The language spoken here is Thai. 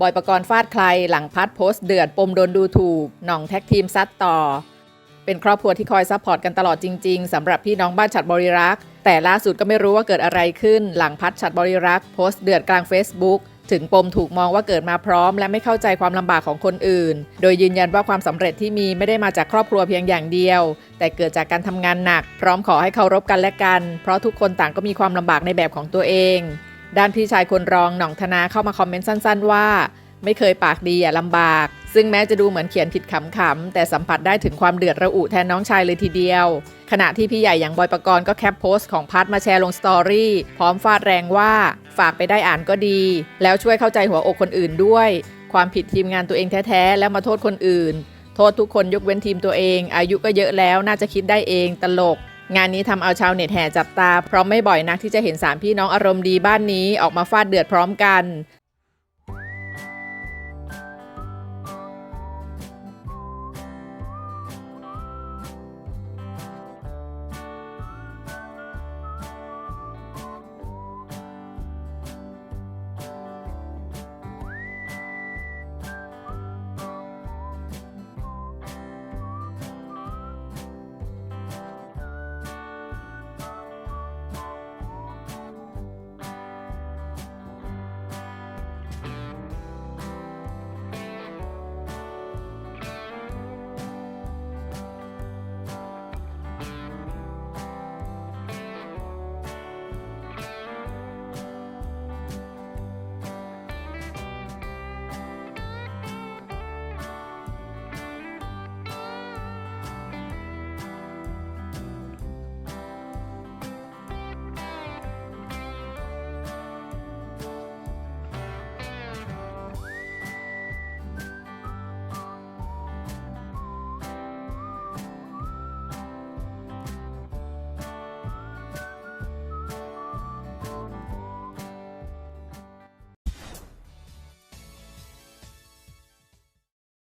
บอยประกรณ์ฟาดใครหลังพัดโพสต์เดือดปมโดนดูถูกหน่องแท็กทีมซัดต่อ เป็นครอบครัวที่คอยซัพพอร์ตกันตลอดจริง ๆสำหรับพี่น้องบ้านฉัดบริรักษ์แต่ล่าสุดก็ไม่รู้ว่าเกิดอะไรขึ้น หลังพัดฉัดบริรักษ์โพสต์เดือดกลาง Facebook ถึงปมถูกมองว่าเกิดมาพร้อม และไม่เข้าใจความลำบากของคนอื่น โดยยืนยันว่าความสำเร็จที่มีไม่ได้มาจากครอบครัวเพียงอย่างเดียว แต่เกิดจากการทำงานหนัก พร้อมขอให้เคารพกันและกัน เพราะทุกคนต่างก็มีความลำบากในแบบของตัวเอง ด้านพี่ชายคนรองหน่องธนาเข้ามาคอมเมนต์สั้น ๆ ว่า ไม่เคยปากดีอย่าลำบาก ซึ่งแม้จะดูเหมือนเขียนผิดขำๆแต่สัมผัสได้ถึงความเดือดระอุแทนน้องชายเลยทีเดียว ขณะที่พี่ใหญ่อย่างบอยปกรณ์ก็แคปโพสต์ของพัดมาแชร์ลงสตอรี่พร้อมฟาดแรงว่าฝากไปได้อ่านก็ดี แล้วช่วยเข้าใจหัวอกคนอื่นด้วย ความผิดทีมงานตัวเองแท้ๆแล้วมาโทษคนอื่น โทษทุกคนยกเว้นทีมตัวเอง อายุก็เยอะแล้วน่าจะคิดได้เองตลก งานนี้ทำเอาชาวเน็ตแห่จับตา เพราะไม่บ่อยนักที่จะเห็นสามพี่น้องอารมณ์ดีบ้านนี้ออกมาฟาดเดือดพร้อมกัน